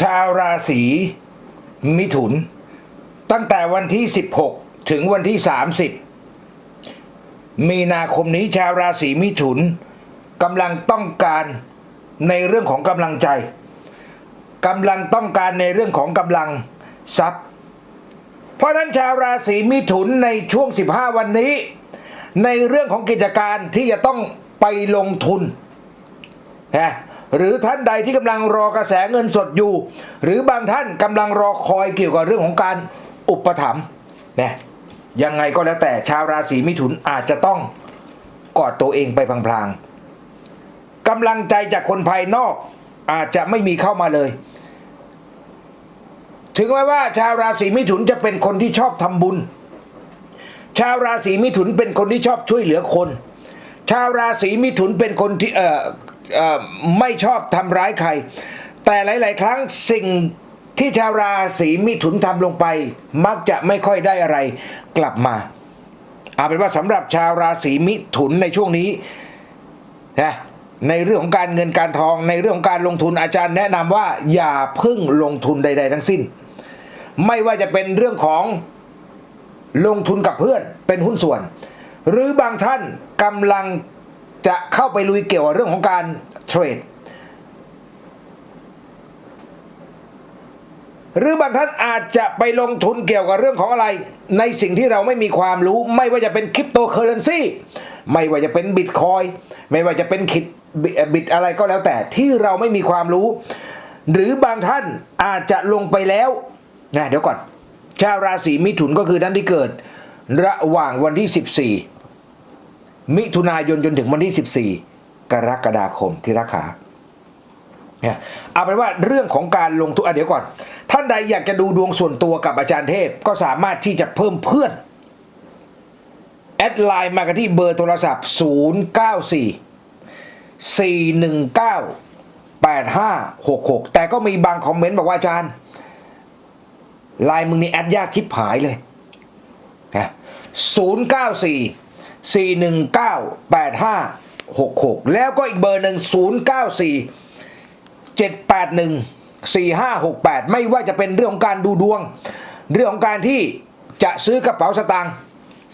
ชาวราศีมิถุน ตั้งแต่วันที่ 16 ถึงวันที่ 30 มีนาคมนี้ชาวราศีมิถุนกำลังต้องการในเรื่องของกำลังใจกำลังต้องการในเรื่องของกำลังทรัพย์ เพราะนั้นชาวราศีมิถุนในช่วง 15 วันนี้ ในเรื่องของกิจการที่จะต้องไปลงทุนนะ หรือท่านใดที่กำลังรอกระแสเงินสดอยู่ หรือบางท่านกำลังรอคอยเกี่ยวกับเรื่องของการอุปถัมภ์นะยังไงก็แล้วแต่ชาวราศีมิถุนอาจจะต้องกอดตัวเองไปพลางๆกำลังใจจากคนภายนอกอาจจะไม่มีเข้ามาเลย ถึงแม้ว่า ชาวราศีมิถุนจะเป็นคนที่ชอบทำบุญ ชาวราศีมิถุนเป็นคนที่ชอบช่วยเหลือคน ชาวราศีมิถุนเป็นคนที่เอ่อเอ่อ ไม่ชอบทำร้ายใคร แต่หลาย ๆ ครั้งสิ่งที่ชาวราศีมิถุนทำลงไป มักจะไม่ค่อยได้อะไรกลับมาเอาเป็นว่าสำหรับชาวราศีมิถุนในช่วงนี้นะในเรื่องของการเงินการทอง ในเรื่องของการลงทุนอาจารย์แนะนำว่าอย่าพึ่งลงทุนใด ๆ ทั้งสิ้น ไม่ว่าจะเป็นเรื่องของลงทุนกับเพื่อนเป็นหุ้นส่วน หรือบางท่านกำลัง จะเข้าไปลุยเกี่ยวกับเรื่องของการเทรด หรือบางท่านอาจจะไปลงทุนเกี่ยวกับเรื่องของอะไร ในสิ่งที่เราไม่มีความรู้ ไม่ว่าจะเป็นคริปโตเคอเรนซีไม่ว่าจะเป็นบิตคอยไม่ว่าจะเป็นขิดบิตอะไรก็แล้วแต่ที่เราไม่มีความรู้ หรือบางท่านอาจจะลงไปแล้วนะเดี๋ยวก่อนชาวราศีมิถุนก็คือท่านที่เกิด ระหว่างวันที่ 14 มิถุนายนจนถึงวันที่ 14 กรกฎาคมที่รักขาเนี่ยเอาเป็นว่าเรื่องของการลงทุนเดี๋ยวก่อน ท่านใดอยากจะดูดวงส่วนตัวกับอาจารย์เทพ ก็สามารถที่จะเพิ่มเพื่อน แอดไลน์มากันที่เบอร์โทรศัพท์ 094 419 8566 แต่ก็มีบางคอมเมนต์บอกว่าอาจารย์ไลน์มึงนี่แอดยากชิบหายเลยนะ094 419 8566 แล้วก็อีกเบอร์หนึ่ง094 781 4568 ไม่ว่าจะเป็นเรื่องของการดูดวง เรื่องของการที่จะซื้อกระเป๋าสตางค์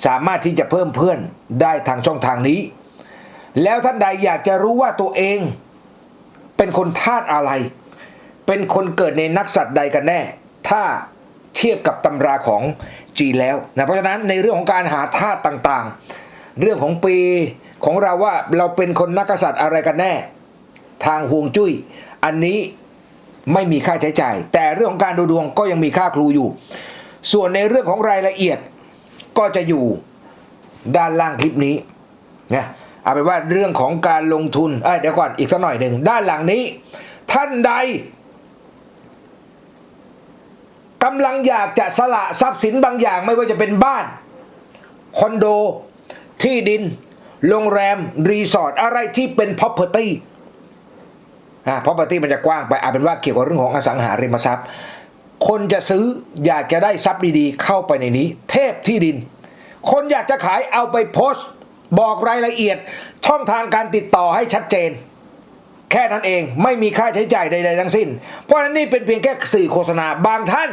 สามารถที่จะเพิ่มเพื่อนได้ทางช่องทางนี้ แล้วท่านใดอยากจะรู้ว่าตัวเอง เป็นคนธาตุอะไร เป็นคนเกิดในนักสัตว์ใดกันแน่ ถ้าเทียบกับตำราของจีนแล้วนะเพราะฉะนั้นในเรื่องของการหาธาตุต่างๆ เรื่องของปีของเราว่าเราเป็นคนนักกษัตริย์อะไรกันแน่ ทางฮวงจุ้ย อันนี้ไม่มีค่าใช้จ่าย แต่เรื่องของการดูดวงก็ยังมีค่าครูอยู่ ส่วนในเรื่องของรายละเอียดก็จะอยู่ด้านล่างคลิปนี้นะเอาเป็นว่าเรื่องของการลงทุนเเดี๋ยวก่อนอีกสักหน่อยหนึ่งด้านหลังนี้ ท่านใดกำลังอยากจะสละทรัพย์สินบางอย่างไม่ว่าจะเป็นบ้านคอนโด ที่ดิน โรงแรม รีสอร์ท อะไรที่เป็น property อ่า property มันจะกว้างไปอาจเป็นว่าเกี่ยวกับเรื่องของอสังหาริมทรัพย์ คนจะซื้ออยากจะได้ทรัพย์ดีๆ เข้าไปในนี้ เทพที่ดิน คนอยากจะขายเอาไปโพสต์ บอกรายละเอียด ช่องทางการติดต่อให้ชัดเจน แค่นั้นเองไม่มีค่าใช้จ่ายใดๆทั้งสิ้น เพราะฉะนั้นนี่เป็นเพียงแค่สื่อโฆษณาบางท่าน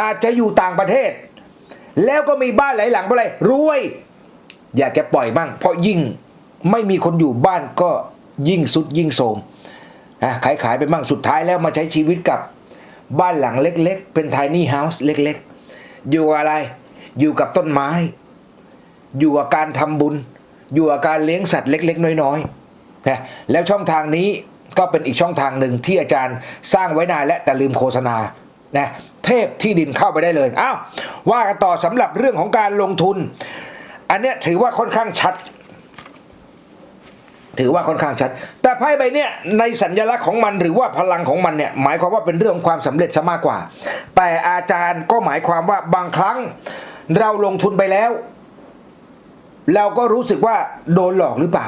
อาจจะอยู่ต่างประเทศแล้วก็มีบ้านหลายหลังเพราะอะไรรวย อยากจะปล่อยบ้าง เพราะยิ่งไม่มีคนอยู่บ้านก็ยิ่งสุดยิ่งโทมอะขายขายไปบ้างสุดท้ายแล้วมาใช้ชีวิตกับบ้านหลังเล็กๆ เป็น tiny house เล็กๆ อยู่อะไร อยู่กับต้นไม้ อยู่กับการทำบุญ อยู่กับการเลี้ยงสัตว์เล็ก ๆ น้อยๆนะแล้วช่องทางนี้ก็เป็นอีกช่องทางหนึ่งที่อาจารย์สร้างไว้นานและแต่ลืมโฆษณานะเทพที่ดินเข้าไปได้เลยอ้าวว่ากันต่อสำหรับเรื่องของการลงทุน อันเนี้ยถือว่าค่อนข้างชัด ถือว่าค่อนข้างชัด แต่ไพ่ใบเนี้ยในสัญลักษณ์ของมันหรือว่าพลังของมันเนี่ยหมายความว่าเป็นเรื่องของความสำเร็จซะมากกว่า แต่อาจารย์ก็หมายความว่าบางครั้งเราลงทุนไปแล้ว เราก็รู้สึกว่าโดนหลอกหรือเปล่า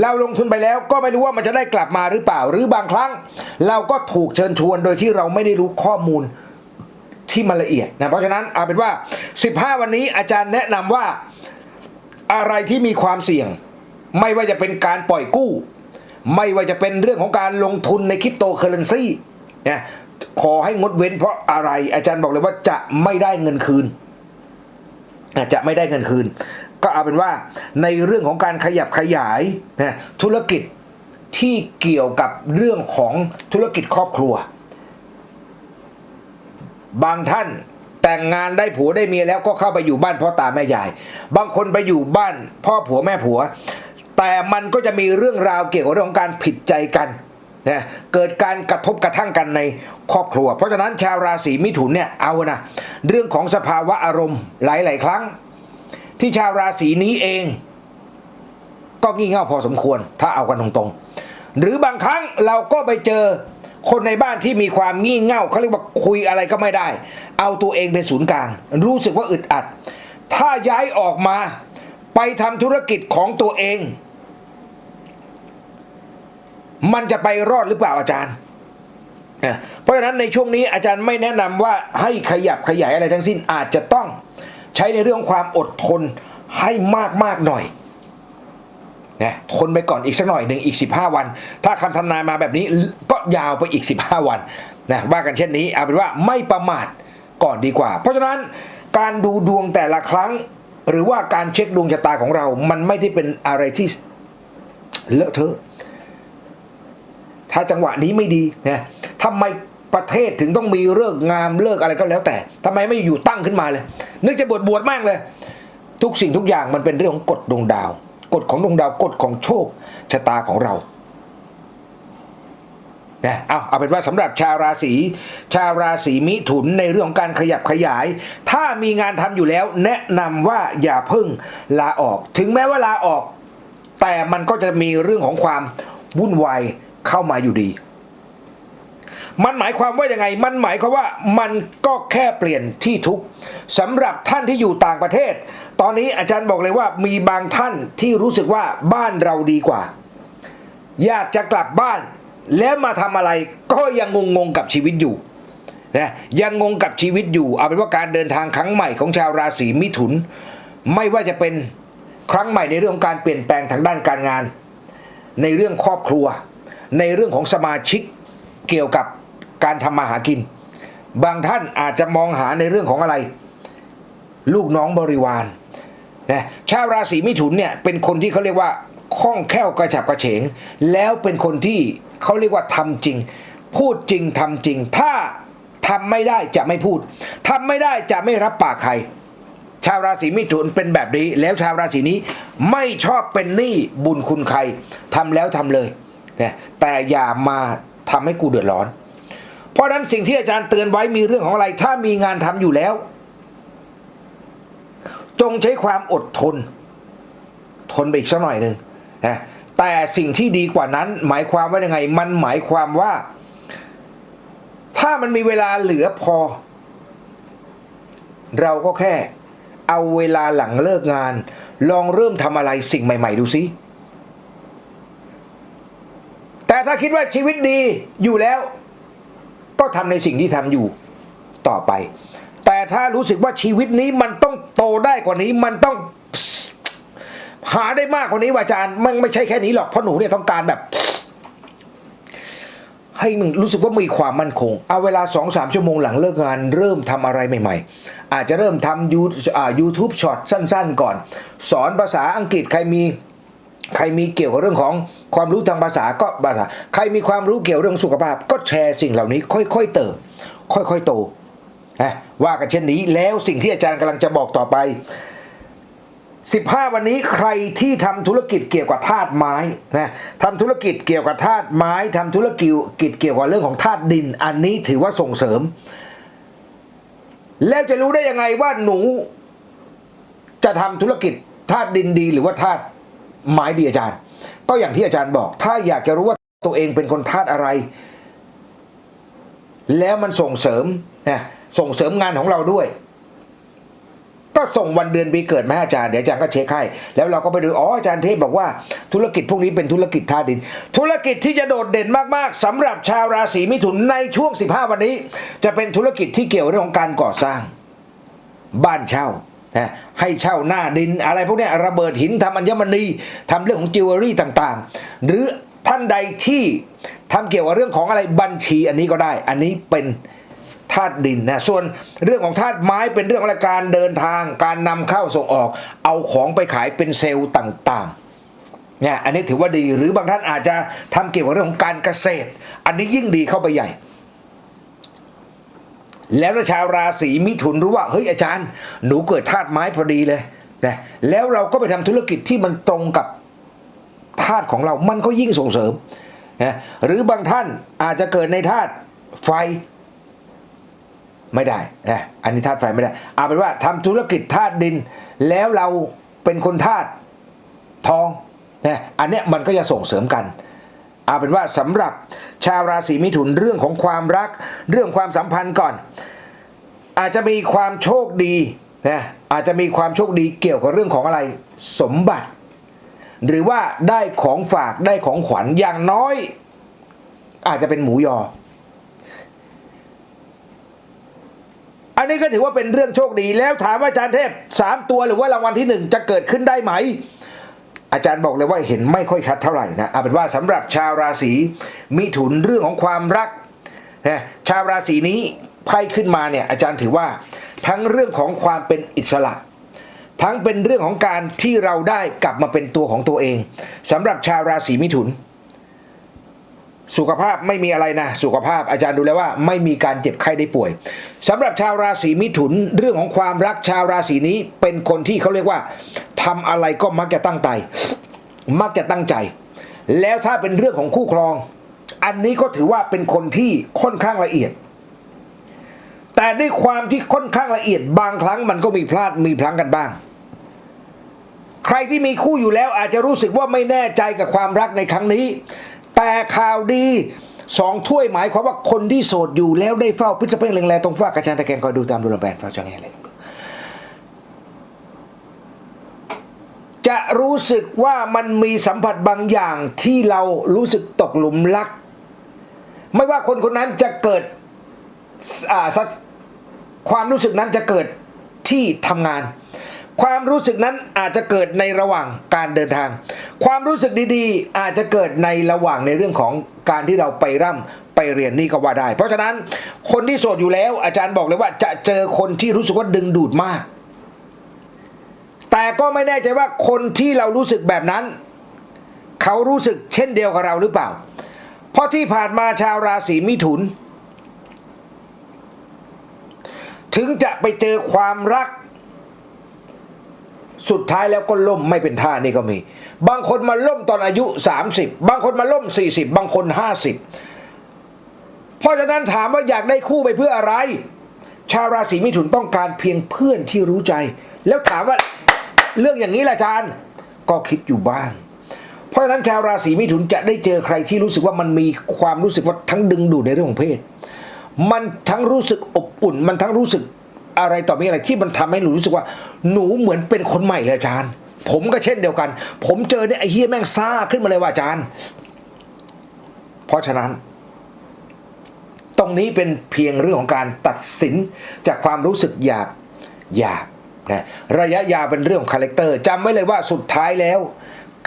เราลงทุนไปแล้วก็ไม่รู้ว่ามันจะได้กลับมาหรือเปล่า หรือบางครั้ง เราก็ถูกเชิญชวนโดยที่เราไม่ได้รู้ข้อมูล ที่มันละเอียดนะเพราะฉะนั้นเอาเป็นว่า 15 วันนี้อาจารย์แนะนำว่าอะไรที่มีความเสี่ยง ไม่ว่าจะเป็นการปล่อยกู้ ไม่ว่าจะเป็นเรื่องของการลงทุนในคริปโตเคอเรนซีนะขอให้งดเว้นเพราะอะไรอาจารย์บอกเลยว่าจะไม่ได้เงินคืนอะจะไม่ได้เงินคืน ก็เอาเป็นว่าในเรื่องของการขยับขยายนะธุรกิจที่เกี่ยวกับเรื่องของธุรกิจครอบครัว บางท่านแต่งงานได้ผัวได้เมียแล้วก็เข้าไปอยู่บ้านพ่อตาแม่ยาย บางคนไปอยู่บ้านพ่อผัวแม่ผัว แต่มันก็จะมีเรื่องราวเกี่ยวกับเรื่องของการผิดใจกันนะเกิดการกระทบกระทั่งกันในครอบครัว เพราะฉะนั้นชาวราศีมิถุนเนี่ยเอานะเรื่องของสภาวะอารมณ์หลาย ๆ ครั้ง ที่ชาวราศีนี้เอง ก็งี่เง่าพอสมควรถ้าเอากันตรงๆ หรือบางครั้งเราก็ไปเจอ คนในบ้านที่มีความงี่เง่าเขาเรียกว่าคุยอะไรก็ไม่ได้ เอาตัวเองเป็นศูนย์กลาง รู้สึกว่าอึดอัด ถ้าย้ายออกมา ไปทำธุรกิจของตัวเอง มันจะไปรอดหรือเปล่าอาจารย์เพราะฉะนั้นในช่วงนี้อาจารย์ไม่แนะนำว่าให้ขยับขยายอะไรทั้งสิ้นอาจจะต้องใช้ในเรื่องความอดทนให้มากมากๆหน่อย นะทนไปก่อนอีกสักหน่อยหนึ่งอีก 15 วัน ถ้าคำทำนายมาแบบนี้ก็ยาวไปอีก 15 วันนะว่ากันเช่นนี้เอาเป็นว่าไม่ประมาทก่อนดีกว่า เพราะฉะนั้นการดูดวงแต่ละครั้ง หรือว่าการเช็คดวงชะตาของเรา มันไม่ได้เป็นอะไรที่เลอะเทอะ ถ้าจังหวะนี้ไม่ดีนะทำไมประเทศถึงต้องมีเลิกงามเลิกอะไรก็แล้วแต่ทำไมไม่อยู่ตั้งขึ้นมาเลย นึกจะบวชบวชมากเลย ทุกสิ่งทุกอย่างมันเป็นเรื่องของกฎดวงดาว กฎของดวงดาวกฎของโชคชะตาของเรานะเอาเอาเป็นว่าสำหรับชาวราศีชาวราศีมิถุนในเรื่องของการขยับขยาย ถ้ามีงานทำอยู่แล้ว แนะนำว่าอย่าเพิ่งลาออก ถึงแม้ว่าลาออก แต่มันก็จะมีเรื่องของความวุ่นวายเข้ามาอยู่ดี มันหมายความว่ายังไง มันหมายความว่ามันก็แค่เปลี่ยนที่ทุกสำหรับท่านที่อยู่ต่างประเทศ ตอนนี้อาจารย์บอกเลยว่ามีบางท่านที่รู้สึกว่าบ้านเราดีกว่า อยากจะกลับบ้าน แล้วมาทำอะไรก็ยังงงๆกับชีวิตอยู่นะยังงงกับชีวิตอยู่ เอาเป็นว่าการเดินทางครั้งใหม่ของชาวราศีมิถุน ไม่ว่าจะเป็นครั้งใหม่ในเรื่องของการเปลี่ยนแปลงทางด้านการงาน ในเรื่องครอบครัว ในเรื่องของสมาชิกเกี่ยวกับการทำมาหากิน บางท่านอาจจะมองหาในเรื่องของอะไร ลูกน้องบริวารนะชาวราศีมิถุนเนี่ยเป็นคนที่เขาเรียกว่าคล่องแคล่วกระฉับกระเฉง แล้วเป็นคนที่เขาเรียกว่าทำจริง พูดจริงทำจริง ถ้าทำไม่ได้จะไม่พูดทำไม่ได้จะไม่รับปากใคร ชาวราศีมิถุนเป็นแบบนี้ แล้วชาวราศีนี้ไม่ชอบเป็นหนี้บุญคุณใครทำแล้วทำเลยนะแต่อย่ามาทำให้กูเดือดร้อน เพราะฉะนั้นสิ่งที่อาจารย์เตือนไว้มีเรื่องของอะไร ถ้ามีงานทำอยู่แล้ว จงใช้ความอดทน ทนไปอีกสักหน่อยหนึ่งนะแต่สิ่งที่ดีกว่านั้นหมายความว่ายังไง มันหมายความว่า ถ้ามันมีเวลาเหลือพอ เราก็แค่ เอาเวลาหลังเลิกงาน ลองเริ่มทำอะไรสิ่งใหม่ ๆ ดูสิแต่ถ้าคิดว่าชีวิตดีอยู่แล้ว ก็ทำในสิ่งที่ทำอยู่ต่อไป แต่ถ้ารู้สึกว่าชีวิตนี้มันต้องโตได้กว่านี้มันต้องหาได้มากกว่านี้ว่าอาจารย์มันไม่ใช่แค่นี้หรอกเพราะหนูเนี่ยต้องการแบบ ให้มึงรู้สึกว่ามีความมั่นคง เอาเวลาสองสามชั่วโมงหลังเลิกงาน เริ่มทำอะไรใหม่ ๆ อาจจะเริ่มทำยูอ่า YouTube ช็อตสั้น ๆ ก่อน สอนภาษาอังกฤษใครมีใครมีเกี่ยวกับเรื่องของความรู้ทางภาษาก็ภาษา ใครมีความรู้เกี่ยวเรื่องสุขภาพ ก็แชร์สิ่งเหล่านี้ ค่อยๆเติบค่อยๆโต นะว่ากันเช่นนี้แล้วสิ่งที่อาจารย์กำลังจะบอกต่อไป 15 วันนี้ใครที่ทำธุรกิจเกี่ยวกับธาตุไม้นะทำธุรกิจเกี่ยวกับธาตุไม้ทำธุรกิจเกี่ยวกับเรื่องของธาตุดิน อันนี้ถือว่าส่งเสริม แล้วจะรู้ได้ยังไงว่าหนูจะทำธุรกิจธาตุดินดีหรือว่าธาตุไม้ดีอาจารย์ ก็อย่างที่อาจารย์บอก ถ้าอยากจะรู้ว่าตัวเองเป็นคนธาตุอะไร แล้วมันส่งเสริมนะ ส่งเสริมงานของเราด้วย ก็ส่งวันเดือนปีเกิดมาให้อาจารย์เดี๋ยวอาจารย์ก็เช็คให้แล้วเราก็ไปดูอ๋ออาจารย์เทพบอกว่าธุรกิจพวกนี้เป็นธุรกิจธาดิน ธุรกิจที่จะโดดเด่นมากๆสำหรับชาวราศีมิถุนในช่วง 15 วันนี้ จะเป็นธุรกิจที่เกี่ยวเรื่องของการก่อสร้าง บ้านเช่านะให้เช่าหน้าดินอะไรพวกนี้ระเบิดหินทำอัญมณีทำเรื่องของจิวเวลรี่ต่างๆ หรือท่านใดที่ทำเกี่ยวกับเรื่องของอะไรบัญชีอันนี้ก็ได้ อันนี้เป็นาตุดินนะส่วนเรื่องของธาตุไม้เป็นเรื่องของการเดินทาง การนำเข้าส่งออก เอาของไปขายเป็นเซลล์ต่างๆเนี่ยอันนี้ถือว่าดีหรือบางท่านอาจจะทำเกี่ยวกับเรื่องของการเกษตร อันนี้ยิ่งดีเข้าไปใหญ่แล้วชาวราศีมิถุนรู้ว่าเฮ้ยอาจารย์ หนูเกิดธาตุไม้พอดีเลยนะแล้วเราก็ไปทำธุรกิจที่มันตรงกับธาตุของเรา มันก็ยิ่งส่งเสริมนะหรือบางท่านอาจจะเกิดในธาตุไฟ ไม่ได้นะอันนี้ธาตุไฟไม่ได้ เอาเป็นว่าทำธุรกิจธาตุดิน แล้วเราเป็นคนธาตุทองนะอันเนี้ยมันก็จะส่งเสริมกัน เอาเป็นว่าสำหรับชาวราศีมิถุนเรื่องของความรัก เรื่องความสัมพันธ์ก่อน อาจจะมีความโชคดีนะอาจจะมีความโชคดีเกี่ยวกับเรื่องของอะไรสมบัติ หรือว่าได้ของฝากได้ของขวัญอย่างน้อย อาจจะเป็นหมูยอ อันนี้ก็ถือว่าเป็นเรื่องโชคดีแล้วถามว่าอาจารย์เทพสามตัวหรือว่ารางวัลที่หนึ่งจะเกิดขึ้นได้ไหม อาจารย์บอกเลยว่าเห็นไม่ค่อยชัดเท่าไหร่นะเอาเป็นว่าสำหรับชาวราศีมิถุนเรื่องของความรักนะชาวราศีนี้ไพ่ขึ้นมาเนี่ยอาจารย์ถือว่าทั้งเรื่องของความเป็นอิสระทั้งเป็นเรื่องของการที่เราได้กลับมาเป็นตัวของตัวเองสำหรับชาวราศีมิถุน สุขภาพไม่มีอะไรนะ สุขภาพอาจารย์ดูแล้วว่าไม่มีการเจ็บไข้ได้ป่วยสำหรับชาวราศีมิถุนเรื่องของความรักชาวราศีนี้เป็นคนที่เขาเรียกว่าทำอะไรก็มักจะตั้งใจ มักจะตั้งใจ แล้วถ้าเป็นเรื่องของคู่ครอง อันนี้ก็ถือว่าเป็นคนที่ค่อนข้างละเอียด แต่ด้วยความที่ค่อนข้างละเอียด บางครั้งมันก็มีพลาดมีพลั้งกันบ้าง ใครที่มีคู่อยู่แล้วอาจจะรู้สึกว่าไม่แน่ใจกับความรักในครั้งนี้ แต่ข่าวดีสองถ้วยหมายความว่าคนที่โสดอยู่แล้วได้เฝ้าพิจเพ่งแรงๆตรงฝ้ากระชานตะแกรงคอยดูตามดูแลแบนฝ้าจังไงเลยจะรู้สึกว่ามันมีสัมผัสบางอย่างที่เรารู้สึกตกหลุมรัก ไม่ว่าคนคนนั้นจะเกิดความรู้สึกนั้นจะเกิดที่ทำงาน ความรู้สึกนั้นอาจจะเกิดในระหว่างการเดินทาง ความรู้สึกดีๆ อาจจะเกิดในระหว่างในเรื่องของการที่เราไปร่ำไปเรียนนี่ก็ว่าได้ เพราะฉะนั้นคนที่โสดอยู่แล้ว อาจารย์บอกเลยว่าจะเจอคนที่รู้สึกว่าดึงดูดมาก แต่ก็ไม่แน่ใจว่าคนที่เรารู้สึกแบบนั้น เขารู้สึกเช่นเดียวกับเราหรือเปล่า เพราะที่ผ่านมาชาวราศีมิถุน ถึงจะไปเจอความรัก สุดท้ายแล้วก็ล่มไม่เป็นท่านี่ก็มี บางคนมาล่มตอนอายุ 30 บางคนมาล่ม 40 บางคน 50 เพราะฉะนั้นถามว่าอยากได้คู่ไปเพื่ออะไร ชาวราศีมิถุนต้องการเพียงเพื่อนที่รู้ใจ แล้วถามว่าเรื่องอย่างนี้ล่ะอาจารย์ก็คิดอยู่บ้าง เพราะฉะนั้นชาวราศีมิถุนจะได้เจอใครที่รู้สึกว่ามันมีความรู้สึกว่าทั้งดึงดูดในเรื่องของเพศ มันทั้งรู้สึกอบอุ่น มันทั้งรู้สึก อะไรต่อมีอะไรที่มันทำให้หนูรู้สึกว่า หนูเหมือนเป็นคนใหม่เลยอาจารย์ ผมก็เช่นเดียวกัน ผมเจอเนี่ยไอ้เฮียแม่งซ่าขึ้นมาเลยว่าอาจารย์ เพราะฉะนั้น ตรงนี้เป็นเพียงเรื่องของการตัดสินจากความรู้สึกอยากอยากนะระยะยาวเป็นเรื่องของคาแรคเตอร์จำไว้เลยว่าสุดท้ายแล้ว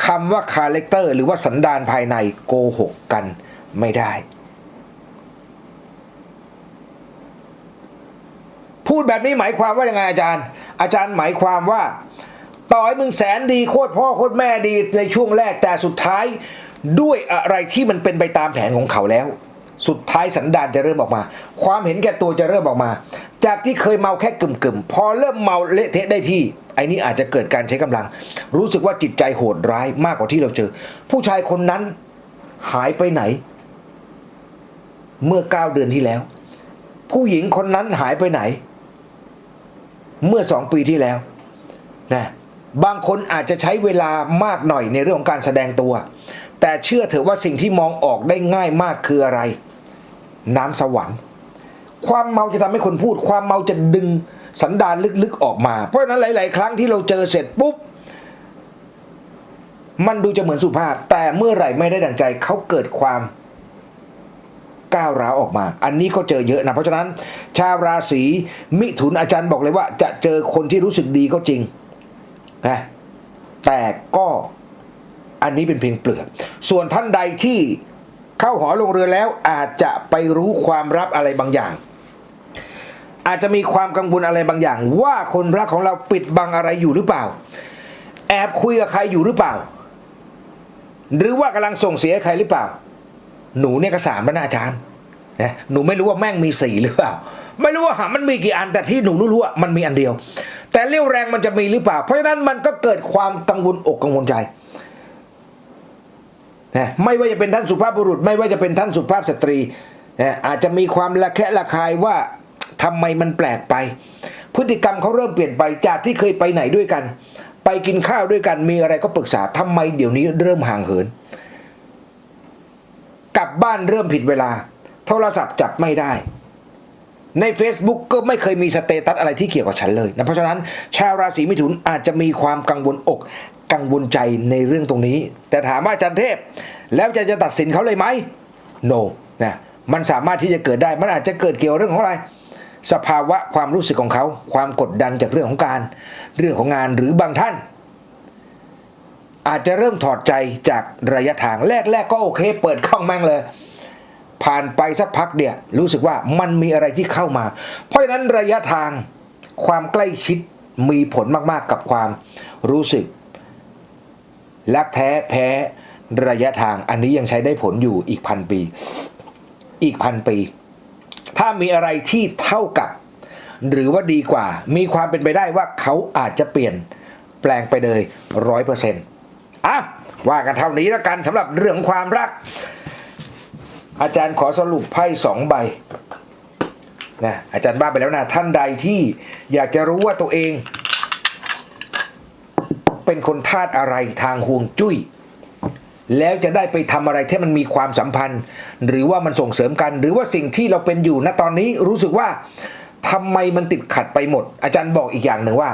คำว่าคาแรคเตอร์หรือว่าสันดานภายในโกหกกันไม่ได้ พูดแบบนี้หมายความว่ายังไงอาจารย์ อาจารย์หมายความว่า ต่อให้มึงแสนดีโคตรพ่อโคตรแม่ดีในช่วงแรกแต่สุดท้ายด้วยอะไรที่มันเป็นไปตามแผนของเขาแล้ว สุดท้ายสันดานจะเริ่มออกมา ความเห็นแก่ตัวจะเริ่มออกมา จากที่เคยเมาแค่กึ่มๆพอเริ่มเมาเละเทะได้ที่ไอ้นี้อาจจะเกิดการใช้กำลัง รู้สึกว่าจิตใจโหดร้ายมากกว่าที่เราเจอ ผู้ชายคนนั้นหายไปไหน เมื่อเก้าเดือนที่แล้ว ผู้หญิงคนนั้นหายไปไหน เมื่อสองปีที่แล้วนะบางคนอาจจะใช้เวลามากหน่อยในเรื่องของการแสดงตัว แต่เชื่อเถอะว่าสิ่งที่มองออกได้ง่ายมากคืออะไร น้ำสวรรค์ ความเมาจะทำให้คนพูด ความเมาจะดึงสันดานลึกๆออกมา เพราะฉะนั้นหลาย ๆ ครั้งที่เราเจอเสร็จปุ๊บ มันดูจะเหมือนสุภาพ แต่เมื่อไหร่ไม่ได้ดังใจเขาเกิดความ ก้าวร้าวออกมา อันนี้ก็เจอเยอะนะเพราะฉะนั้น ชาวราศีมิถุนอาจารย์บอกเลยว่า จะเจอคนที่รู้สึกดีก็จริงนะแต่ก็อันนี้เป็นเพียงเปลือก ส่วนท่านใดที่เข้าหอลงเรือแล้วอาจจะไปรู้ความลับอะไรบางอย่าง อาจจะมีความกังวลอะไรบางอย่าง ว่าคนรักของเราปิดบังอะไรอยู่หรือเปล่า แอบคุยกับใครอยู่หรือเปล่า หรือว่ากำลังส่งเสียใครหรือเปล่า หนูเนี่ยก็สามแล้วนะอาจารย์นะหนูไม่รู้ว่าแม่งมีสี่หรือเปล่า ไม่รู้ว่าหามันมีกี่อันแต่ที่หนูรู้ว่ามันมีอันเดียว แต่เรี่ยวแรงมันจะมีหรือเปล่า เพราะฉะนั้นมันก็เกิดความกังวลอกกังวลใจนะไม่ว่าจะเป็นท่านสุภาพบุรุษ ไม่ว่าจะเป็นท่านสุภาพสตรีนะอาจจะมีความระแคะระคายว่าทำไมมันแปลกไป พฤติกรรมเขาเริ่มเปลี่ยนไปจากที่เคยไปไหนด้วยกัน ไปกินข้าวด้วยกันมีอะไรก็ปรึกษาทำไมเดี๋ยวนี้เริ่มห่างเหิน กลับบ้านเริ่มผิดเวลา โทรศัพท์จับไม่ได้ ใน Facebook ก็ไม่เคยมีสเตตัสอะไรที่เกี่ยวกับฉันเลยนะเพราะฉะนั้น ชาวราศีมิถุนอาจจะมีความกังวลอก กังวลใจในเรื่องตรงนี้ แต่ถามว่าจารย์เทพ แล้วจะจะตัดสินเขาเลยไหม no นะมันสามารถที่จะเกิดได้ มันอาจจะเกิดเกี่ยวเรื่องของอะไร สภาวะความรู้สึกของเขา ความกดดันจากเรื่องของการ เรื่องของงานหรือบางท่าน อาจจะเริ่มถอดใจจากระยะทางแรกๆก็โอเค เปิดกล้องแม่งเลย ผ่านไปสักพักเดียวรู้สึกว่ามันมีอะไรที่เข้ามา เพราะฉะนั้นระยะทางความใกล้ชิดมีผลมากๆกับความรู้สึกรักแท้แพ้ระยะทางอันนี้ยังใช้ได้ผลอยู่อีกพันปี อีกพันปี ถ้ามีอะไรที่เท่ากับ หรือว่าดีกว่า มีความเป็นไปได้ว่าเขาอาจจะเปลี่ยนแปลงไปเลยร้อยเปอร์เซ็นต์ อะว่ากันเท่านี้แล้วกันสำหรับเรื่องความรัก อาจารย์ขอสรุปไพ่สองใบนะอาจารย์บ้าไปแล้วนะท่านใดที่อยากจะรู้ว่าตัวเอง เป็นคนธาตุอะไรทางห่วงจุ้ยแล้วจะได้ไปทำอะไรที่มันมีความสัมพันธ์ หรือว่ามันส่งเสริมกัน หรือว่าสิ่งที่เราเป็นอยู่ณตอนนี้รู้สึกว่าทำไมมันติดขัดไปหมด อาจารย์บอกอีกอย่างหนึ่งว่า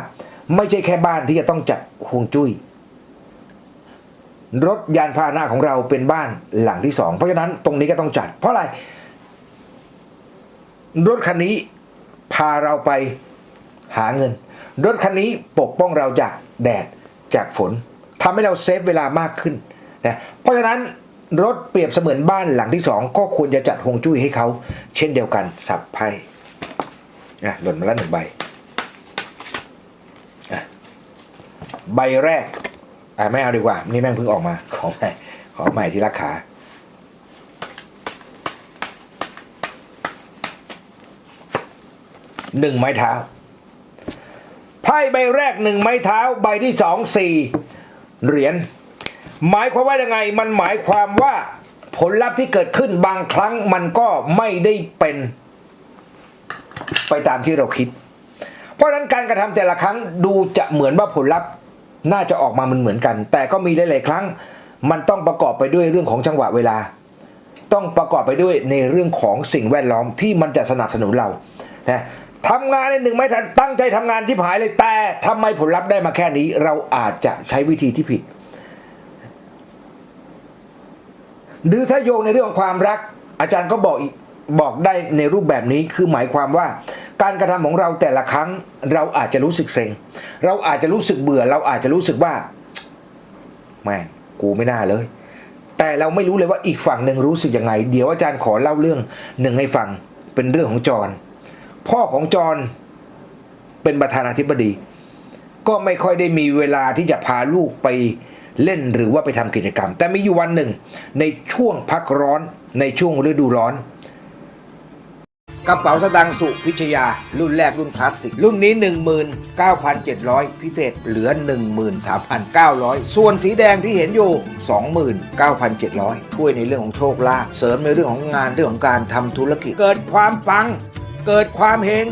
ไม่ใช่แค่บ้านที่จะต้องจัดห่วงจุ้ย รถยานพาหนะของเราเป็นบ้านหลังที่สองเพราะฉะนั้นตรงนี้ก็ต้องจัด เพราะอะไร รถคันนี้พาเราไปหาเงิน รถคันนี้ปกป้องเราจากแดดจากฝนทำให้เราเซฟเวลามากขึ้นนะเพราะฉะนั้นรถเปรียบเสมือนบ้านหลังที่สองก็ควรจะจัดฮวงจุ้ยให้เขาเช่นเดียวกันสับไพ่อะหล่นมาแล้วหนึ่งใบอะใบแรก อ่าไม่เอาดีกว่า นี่แม่งเพิ่งออกมา ขอใหม่ ขอใหม่ที่ราคาหนึ่งไม้เท้า ไพ่ใบแรกหนึ่งไม้เท้า ใบที่สองสี่เหรียญ หมายความว่ายังไง มันหมายความว่าผลลัพธ์ที่เกิดขึ้นบางครั้งมันก็ไม่ได้เป็น ไปตามที่เราคิด เพราะฉะนั้นการกระทำแต่ละครั้งดูจะเหมือนว่าผลลัพธ์ น่าจะออกมามันเหมือนกัน แต่ก็มีหลายๆครั้ง มันต้องประกอบไปด้วยเรื่องของจังหวะเวลา ต้องประกอบไปด้วยในเรื่องของสิ่งแวดล้อมที่มันจะสนับสนุนเรานะทำงานในหนึ่งไม่ทันตั้งใจทำงานที่ผายเลยแต่ทำไมผลลัพธ์ได้มาแค่นี้ เราอาจจะใช้วิธีที่ผิด หรือถ้าโยงในเรื่องของความรัก อาจารย์ก็บอกอีก บอกได้ในรูปแบบนี้คือหมายความว่า การกระทำของเราแต่ละครั้งเราอาจจะรู้สึกเซ็ง เราอาจจะรู้สึกเบื่อ เราอาจจะรู้สึกว่าแม่กูไม่น่าเลย แต่เราไม่รู้เลยว่าอีกฝั่งหนึ่งรู้สึกยังไง เดี๋ยวอาจารย์ขอเล่าเรื่องหนึ่งให้ฟังเป็นเรื่องของจร พ่อของจรเป็นประธานาธิบดี ก็ไม่ค่อยได้มีเวลาที่จะพาลูกไปเล่นหรือว่าไปทำกิจกรรม แต่มีอยู่วันหนึ่ง ในช่วงพักร้อนในช่วงฤดูร้อน กระเป๋าสตางค์สุพิชยา รุ่นแรกรุ่นคลาสสิก รุ่นนี้ 19,700 พิเศษเหลือ 13,900 ส่วนสีแดงที่เห็นอยู่ 29,700 ช่วยในเรื่องของโชคลาภเสริมในเรื่องของงานเรื่องของการทำธุรกิจ เกิดความปัง เกิดความเฮง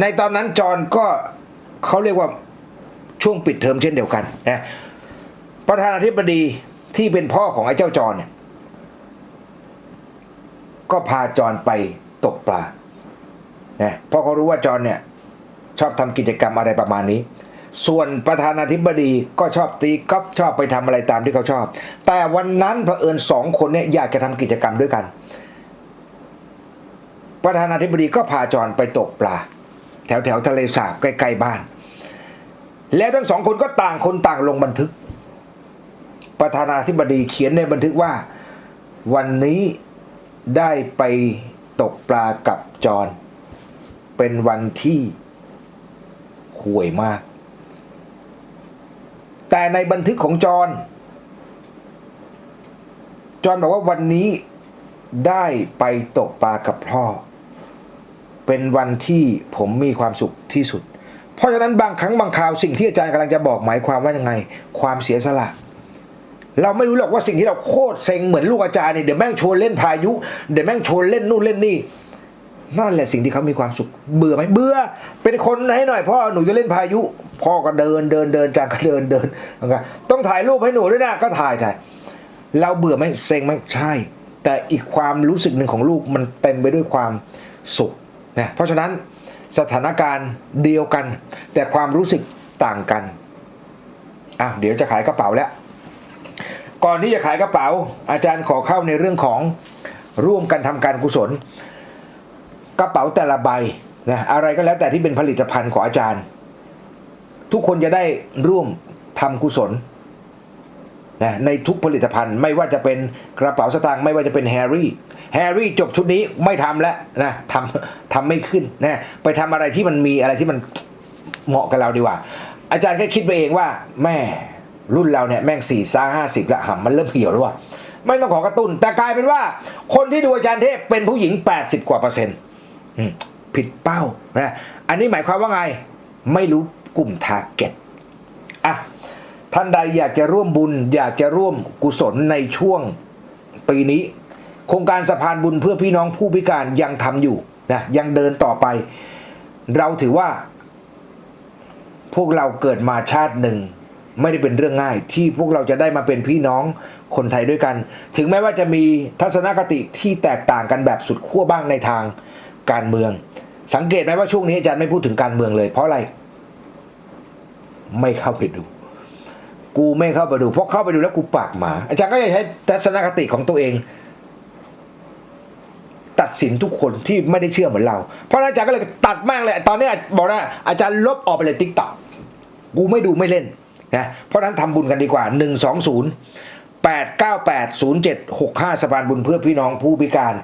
ในตอนนั้นจอนก็เขาเรียกว่าช่วงปิดเทอมเช่นเดียวกันนะประธานาธิบดีที่เป็นพ่อของไอ้เจ้าจอนเนี่ย ก็พาจอนไปตกปลานะเพราะเขารู้ว่าจอนเนี่ยชอบทำกิจกรรมอะไรประมาณนี้ ส่วนประธานาธิบดีก็ชอบตีกอล์ฟชอบไปทำอะไรตามที่เขาชอบ แต่วันนั้นเผอิญสองคนเนี่ยอยากจะทำกิจกรรมด้วยกัน ประธานาธิบดีก็พาจอนไปตกปลา แถวแถวทะเลสาบใกล้ๆบ้าน แล้วทั้งสองคนก็ต่างคนต่างลงบันทึก ประธานาธิบดีเขียนในบันทึกว่า วันนี้ ได้ไปตกปลากับจอน เป็นวันที่ห่วยมาก แต่ในบันทึกของจอนจอนบอกว่าวันนี้ได้ไปตกปลากับพ่อ เป็นวันที่ผมมีความสุขที่สุด เพราะฉะนั้นบางครั้งบางคราวสิ่งที่อาจารย์กำลังจะบอกหมายความว่ายังไง ความเสียสละ เราไม่รู้หรอกว่าสิ่งที่เราโคตรเซ็งเหมือนลูกอาจารย์เนี่ยเดี๋ยวแม่งชวนเล่นพายุเดี๋ยวแม่งชวนเล่นนู่นเล่นนี่นั่นแหละสิ่งที่เขามีความสุขเบื่อไหมเบื่อเป็นคนให้หน่อยพ่อหนูจะเล่นพายุพ่อก็เดินเดินเดินจางก็เดินเดินต้องถ่ายรูปให้หนูด้วยนะก็ถ่ายถ่ายเราเบื่อไหมเซ็งไหมใช่ แต่อีกความรู้สึกหนึ่งของลูกมันเต็มไปด้วยความสุขนะเพราะฉะนั้นสถานการณ์เดียวกัน แต่ความรู้สึกต่างกันอะเดี๋ยวจะขายกระเป๋าแล้ว ก่อนที่จะขายกระเป๋า อาจารย์ขอเข้าในเรื่องของร่วมกันทำการกุศล กระเป๋าแต่ละใบนะอะไรก็แล้วแต่ที่เป็นผลิตภัณฑ์ของอาจารย์ ทุกคนจะได้ร่วมทำกุศลนะในทุกผลิตภัณฑ์ไม่ว่าจะเป็นกระเป๋าสตางค์ไม่ว่าจะเป็นแฮร์รี่แฮร์รี่จบชุดนี้ไม่ทำแล้วนะทำทำไม่ขึ้นนะไปทำอะไรที่มันมีอะไรที่มันเหมาะกับเราดีกว่า อาจารย์แค่คิดไปเองว่าแม่ รุ่นเราเนี่ยแม่งสี่ซ่าห้าสิบละหำมันเริ่มเหี่ยวแล้วว่ะไม่ต้องขอกระตุ้น แต่กลายเป็นว่า คนที่ดูอาจารย์เทพเป็นผู้หญิง 80 กว่าเปอร์เซ็นต์ผิดเป้านะอันนี้หมายความว่าไง ไม่รู้กลุ่มทาร์เก็ตอะท่านใดอยากจะร่วมบุญ อยากจะร่วมกุศลในช่วงปีนี้ โครงการสะพานบุญเพื่อพี่น้องผู้พิการยังทำอยู่นะยังเดินต่อไป เราถือว่า พวกเราเกิดมาชาติหนึ่ง ไม่ได้เป็นเรื่องง่าย ที่พวกเราจะได้มาเป็นพี่น้องคนไทยด้วยกัน ถึงแม้ว่าจะมีทัศนคติที่แตกต่างกันแบบสุดขั้วบ้างในทางการเมือง สังเกตไหมว่าช่วงนี้อาจารย์ไม่พูดถึงการเมืองเลย เพราะอะไร ไม่เข้าไปดู กูไม่เข้าไปดู เพราะเข้าไปดูแล้วกูปากหมา อาจารย์ก็จะใช้ทัศนคติของตัวเอง ตัดสินทุกคนที่ไม่ได้เชื่อเหมือนเรา เพราะอาจารย์ก็เลยตัดม่งเลย ตอนนี้บอกนะอาจารย์ลบออกไปเลยติ๊กต็อกกูไม่ดูไม่เล่น นะเพราะนั้นทำบุญกันดีกว่า 1 2 0 8 9 8 0 7 6 5สะพานบุญเพื่อพี่น้องผู้พิการ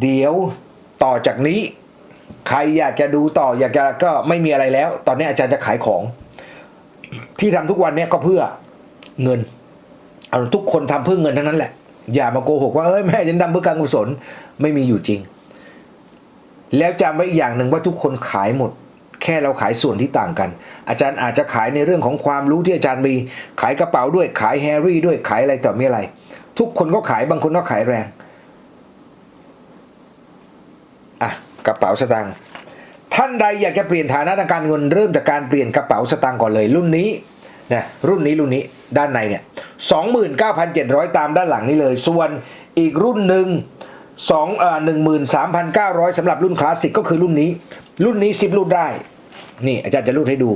เดี๋ยวต่อจากนี้ ใครอยากจะดูต่ออยากจะก็ไม่มีอะไรแล้ว ตอนนี้อาจารย์จะขายของ ที่ทำทุกวันเนี้ยก็เพื่อเงินเอาทุกคนทำเพื่อเงินทั้งนั้นแหละ อย่ามาโกหกว่าเอ้ยแม่ฉันทำเพื่อการกุศลไม่มีอยู่จริง แล้วจำไว้อีกอย่างหนึ่งว่าทุกคนขายหมด แค่เราขายส่วนที่ต่างกัน อาจารย์อาจจะขายในเรื่องของความรู้ที่อาจารย์มี ขายกระเป๋าด้วยขายแฮร์รี่ด้วยขายอะไรต่อมีอะไร ทุกคนก็ขายบางคนก็ขายแรงอะกระเป๋าสตางค์ท่านใดอยากจะเปลี่ยนฐานะทางการเงินเริ่มจากการเปลี่ยนกระเป๋าสตางค์ก่อนเลย รุ่นนี้นะรุ่นนี้รุ่นนี้ด้านในเนี่ยสองหมื่นเก้าพันเจ็ดร้อยตามด้านหลังนี้เลย ส่วนอีกรุ่นหนึ่งสองเอ่อหนึ่งหมื่นสามพันเก้าร้อยสำหรับรุ่นคลาสสิกก็คือรุ่นนี้ รุ่นนี้ซิปรูดได้ นี่อาจารย์จะรูดให้ดู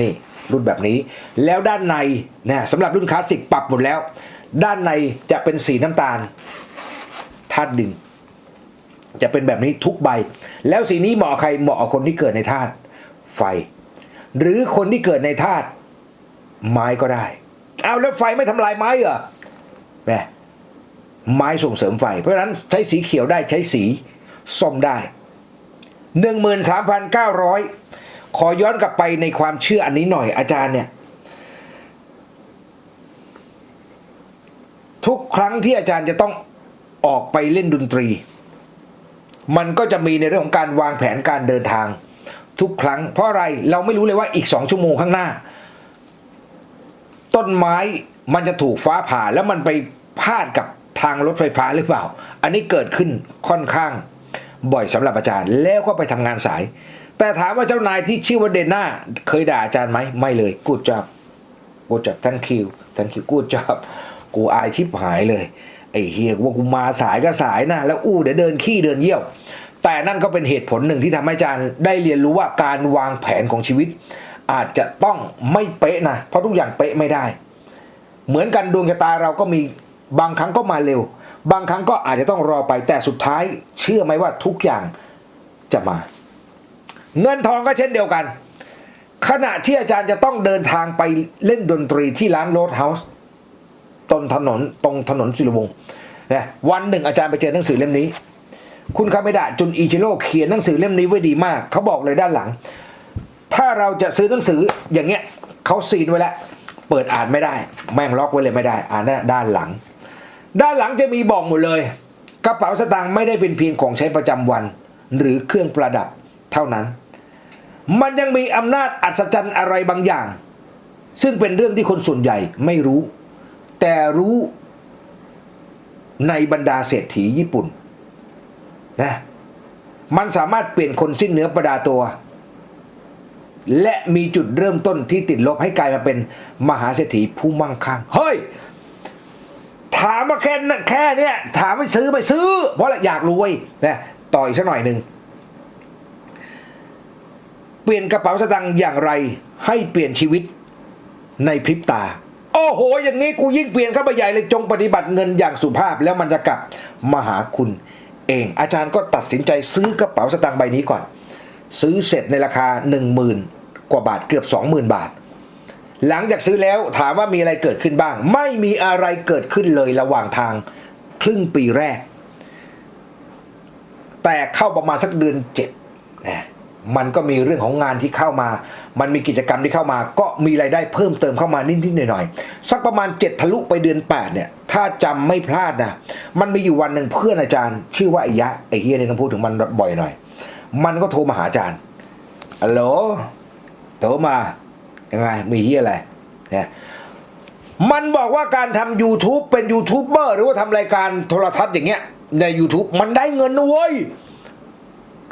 นี่รูดแบบนี้ แล้วด้านในนะสำหรับรุ่นคลาสสิกปรับหมดแล้ว ด้านในจะเป็นสีน้ำตาลธาตุดินจะเป็นแบบนี้ทุกใบ แล้วสีนี้เหมาะใครเหมาะคนที่เกิดในธาตุไฟ หรือคนที่เกิดในธาตุไม้ก็ได้เอาแล้วไฟไม่ทำลายไม้เหรอแหมไม้ส่งเสริมไฟ เพราะฉะนั้นใช้สีเขียวได้ใช้สีส้มได้หนึ่งหมื่นสามพันเก้าร้อย ขอย้อนกลับไปในความเชื่ออันนี้หน่อยอาจารย์เนี่ย ทุกครั้งที่อาจารย์จะต้องออกไปเล่นดนตรี มันก็จะมีในเรื่องของการวางแผนการเดินทาง ทุกครั้ง เพราะอะไรเราไม่รู้เลยว่าอีกสองชั่วโมงข้างหน้า ต้นไม้มันจะถูกฟ้าผ่าแล้วมันไปพาดกับทางรถไฟฟ้าหรือเปล่า อันนี้เกิดขึ้นค่อนข้างบ่อยสำหรับอาจารย์ แล้วก็ไปทำงานสาย แต่ถามว่าเจ้านายที่ชื่อว่าเดน่าเคยด่าอาจารย์ไหมไม่เลยกูจับกูจับ thank you thank you กูจับกูอายชิบหายเลยไอ้เฮียว่ากูมาสายก็สายนะแล้วอู้เดี๋ยวเดินขี้เดินเยี่ยว แต่นั่นก็เป็นเหตุผลหนึ่งที่ทำให้อาจารย์ได้เรียนรู้ว่าการวางแผนของชีวิต อาจจะต้องไม่เป๊ะนะเพราะทุกอย่างเป๊ะไม่ได้ เหมือนกันดวงชะตาเราก็มีบางครั้งก็มาเร็ว บางครั้งก็อาจจะต้องรอไปแต่สุดท้าย เชื่อไหมว่าทุกอย่างจะมา เงินทองก็เช่นเดียวกัน ขณะที่อาจารย์จะต้องเดินทางไปเล่นดนตรีที่ร้านโรดเฮาส์ตนถนนตรงถนนศิลวงศ์นะวันหนึ่งอาจารย์ไปเจอหนังสือเล่มนี้ คุณคาเมดะจุนอิจิโร่เขียนหนังสือเล่มนี้ไว้ดีมาก เขาบอกเลยด้านหลัง ถ้าเราจะซื้อหนังสืออย่างเงี้ยเขาซีนไว้แล้วเปิดอ่านไม่ได้ แม่งล็อกไว้เลยไม่ได้ อ่านได้ด้านหลัง ด้านหลังจะมีบอกหมดเลย กระเป๋าสตางค์ไม่ได้เป็นเพียงของใช้ประจำวัน หรือเครื่องประดับเท่านั้น มันยังมีอำนาจอัศจรรย์อะไรบางอย่าง ซึ่งเป็นเรื่องที่คนส่วนใหญ่ไม่รู้ แต่รู้ในบรรดาเศรษฐีญี่ปุ่นนะมันสามารถเปลี่ยนคนสิ้นเนื้อประดาตัว และมีจุดเริ่มต้นที่ติดลบให้กลายมาเป็นมหาเศรษฐีผู้มั่งคั่งเฮ้ย ถามมาแค่แค่เนี้ยถามไม่ซื้อไม่ซื้อ เพราะอยากรวยนะต่ออีกสักหน่อยหนึ่ง เปลี่ยนกระเป๋าสตางค์อย่างไร ให้เปลี่ยนชีวิตในพริบตา โอ้โห อย่างนี้กูยิ่งเปลี่ยนเข้าไปใหญ่เลยจงปฏิบัติเงินอย่างสุภาพแล้วมันจะกลับมาหาคุณเอง อาจารย์ก็ตัดสินใจซื้อกระเป๋าสตางค์ใบนี้ก่อน ซื้อเสร็จในราคา 1 0,000 กว่าบาทเกือบ 20,000 บาท หลังจากซื้อแล้วถามว่ามีอะไรเกิดขึ้นบ้าง ไม่มีอะไรเกิดขึ้นเลยระหว่างทางครึ่งปีแรก แต่เข้าประมาณสักเดือนเจ็ดนะ มันก็มีเรื่องของงานที่เข้ามา มันมีกิจกรรมที่เข้ามา ก็มีรายได้เพิ่มเติมเข้ามานิดๆหน่อยๆสักประมาณเจ็ดทะลุไปเดือนแปดเนี่ย ถ้าจำไม่พลาดนะ มันมีอยู่วันหนึ่งเพื่อนอาจารย์ ชื่อว่าไอ้ยะไอ้เฮียเนี่ยต้องพูดถึงมันบ่อยหน่อย มันก็โทรมาหาอาจารย์ฮัลโหลโทรมายังไงมีเฮียอะไรเนี่ยมันบอกว่าการทำ YouTube เป็นยูทูบเบอร์หรือว่าทำรายการโทรทัศน์อย่างเงี้ยใน YouTube มันได้เงินนะเว้ย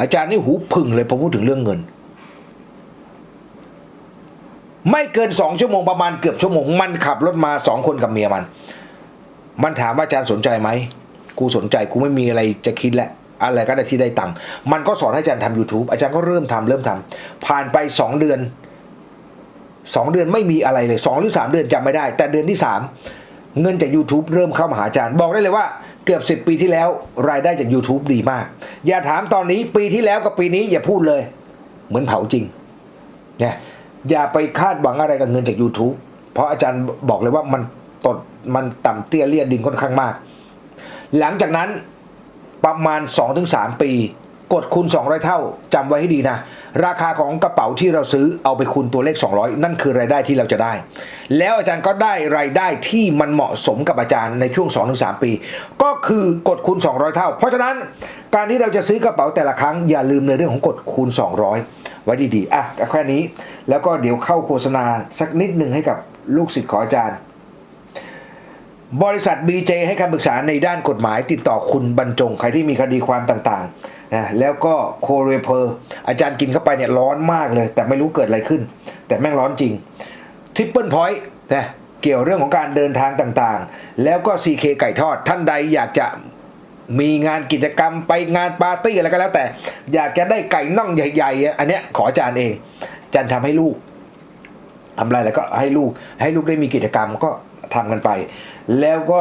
อาจารย์นี่หูผึ่งเลยพอพูดถึงเรื่องเงิน ไม่เกินสองชั่วโมงประมาณเกือบชั่วโมง มันขับรถมาสองคนกับเมียมัน มันถามว่าอาจารย์สนใจไหมกูสนใจกูไม่มีอะไรจะคิดแล้วอะไรก็ได้ที่ได้ตังค์มันก็สอนให้อาจารย์ทำ YouTube อาจารย์ก็เริ่มทำเริ่มทำผ่านไปสองเดือนสองเดือนไม่มีอะไรเลยสองหรือสามเดือนจำไม่ได้ แต่เดือนที่สาม เงินจาก YouTube เริ่มเข้ามาหาอาจารย์ บอกได้เลยว่าเกือบสิบปีที่แล้วรายได้จาก YouTube ดีมาก อย่าถามตอนนี้ปีที่แล้วกับปีนี้อย่าพูดเลย เหมือนเผาจริงเนี่ยอย่าไปคาดหวังอะไรกับเงินจาก YouTube เพราะอาจารย์บอกเลยว่ามันตดมันต่ำเตี้ยเลียดดินค่อนข้างมาก หลังจากนั้นประมาณ 2-3 ปี กดคูณ 200 เท่าจำไว้ให้ดีนะ ราคาของกระเป๋าที่เราซื้อเอาไปคูณตัวเลข 200 นั่นคือรายได้ที่เราจะได้ แล้วอาจารย์ก็ได้รายได้ที่มันเหมาะสมกับอาจารย์ในช่วง 2-3 ปี ก็คือกดคูณ 200 เท่า เพราะฉะนั้นการที่เราจะซื้อกระเป๋าแต่ละครั้งอย่าลืมในเรื่องของกดคูณ 200 ไว้ดีๆ อะแค่นี้ แล้วก็เดี๋ยวเข้าโฆษณาสักนิดหนึ่งให้กับลูกศิษย์ของอาจารย์ บริษัท BJ ให้คำปรึกษาในด้านกฎหมายติดต่อคุณบรรจง ใครที่มีคดีความต่างๆ นะแล้วก็โคเรเพอร์อาจารย์กินเข้าไปเนี่ยร้อนมากเลย แต่ไม่รู้เกิดอะไรขึ้น แต่แม่งร้อนจริงทริปเปิลพอยต์นะเกี่ยวเรื่องของการเดินทางต่างๆ แล้วก็ CK ไก่ทอดท่านใดอยากจะมีงานกิจกรรมไปงานปาร์ตี้อะไรก็แล้ว แต่ อยากจะได้ไก่น่องใหญ่ๆ อันเนี้ยขออาจารย์เองอาจารย์ทำให้ลูกทำอะไรแล้วก็ให้ลูกให้ลูกได้มีกิจกรรมก็ทำกันไป แล้วก็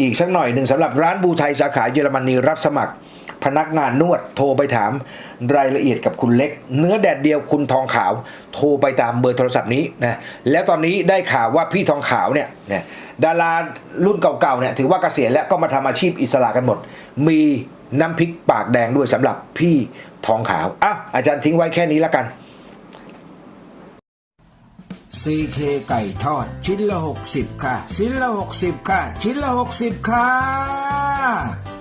อีกสักหน่อยหนึ่งสำหรับร้านบูไทยสาขาเยอรมนีรับสมัคร พนักงานนวดโทรไปถามรายละเอียดกับคุณเล็ก เนื้อแดดเดียวคุณทองขาว โทรไปตามเบอร์โทรศัพท์นี้นะแล้วตอนนี้ได้ข่าวว่าพี่ทองขาวเนี่ยนี่ยดารารุ่นเก่าๆเนี่ยถือว่าเกษียณแล้วก็มาทำอาชีพอิสระกันหมด มีน้ำพริกปากแดงด้วยสำหรับพี่ทองขาวอะอาจารย์ทิ้งไว้แค่นี้แล้วกัน CK ไก่ทอด ชิ้นละ 60 ค่ะ ชิ้นละ 60 ค่ะ ชิ้นละ 60 ค่ะ